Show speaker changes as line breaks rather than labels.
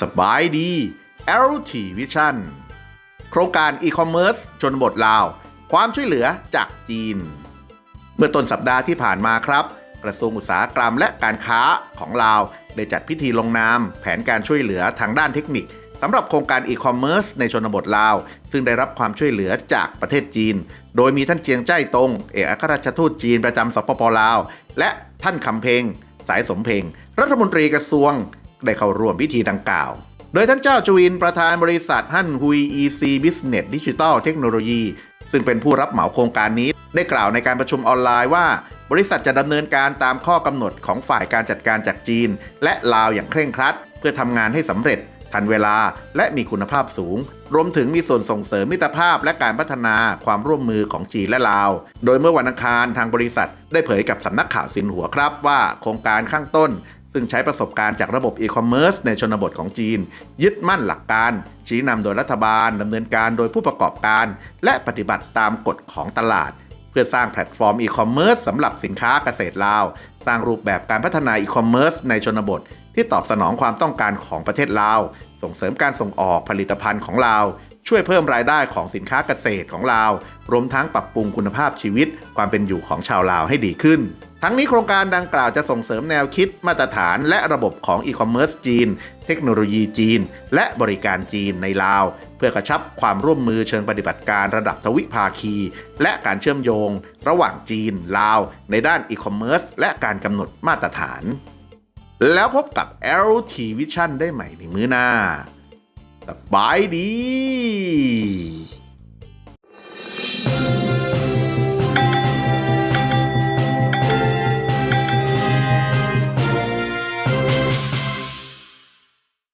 สบายดี LT Vision โครงการ e-commerce ชนบทลาว ความช่วยเหลือจากจีน เมื่อต้นสัปดาห์ที่ผ่านมาครับ กระทรวงอุตสาหกรรมและการค้าของลาว ได้จัดพิธีลงนาม แผนการช่วยเหลือทางด้านเทคนิค สำหรับโครงการ e-commerce ในชนบทลาว ซึ่งได้รับความช่วยเหลือจากประเทศจีน โดยมีท่านเจียงใจ้ตง เอกอัครราชทูตจีนประจำสปปลาว และท่านคำเพงสายสมเพงรัฐมนตรีกระทรวง ได้เข้าร่วมพิธีดังกล่าว โดยท่านเจ้าจวินประธานบริษัทฮั่นฮุย EC Business Digital Technology ซึ่งเป็นผู้รับเหมาโครงการนี้ ได้กล่าวในการประชุมออนไลน์ว่า บริษัทจะดำเนินการตามข้อกำหนดของฝ่ายการจัดการจากจีน และลาวอย่างเคร่งครัด เพื่อทำงานให้สำเร็จ ทันเวลาและมีคุณภาพสูง รวมถึงมีส่วนส่งเสริมมิตรภาพและการพัฒนาความร่วมมือของจีนและลาว โดยเมื่อวันอังคารทางบริษัท ได้เผยกับสำนักข่าวสินหัวครับว่าโครงการข้างต้น ซึ่งใช้ประสบการณ์จากระบบอีคอมเมิร์ซในชนบทของจีน ยึดมั่นหลักการ ชี้นำโดยรัฐบาลดำเนินการโดยผู้ประกอบการ และปฏิบัติตามกฎของตลาด เพื่อสร้างแพลตฟอร์มอีคอมเมิร์ซสำหรับสินค้าเกษตรลาว สร้างรูปแบบการพัฒนาอีคอมเมิร์ซในชนบท ที่ตอบสนองความต้องการของประเทศลาว ส่งเสริมการส่งออกผลิตภัณฑ์ของลาว ช่วยเพิ่มรายได้ของสินค้าเกษตรของลาว รวมทั้งปรับปรุงคุณภาพชีวิต ความเป็นอยู่ของชาวลาวให้ดีขึ้น ทั้งนี้โครงการดังกล่าวจะส่งเสริมแนวคิดมาตรฐานและระบบของอีคอมเมิร์ซจีน เทคโนโลยีจีน และบริการจีนในลาว เพื่อกระชับความร่วมมือเชิงปฏิบัติการระดับทวิภาคี และการเชื่อมโยง ระหว่างจีน ลาว ในด้านอีคอมเมิร์ซและการกำหนดมาตรฐาน แล้วพบกับ LT Vision ได้ใหม่ในมื้อหน้า สบายดี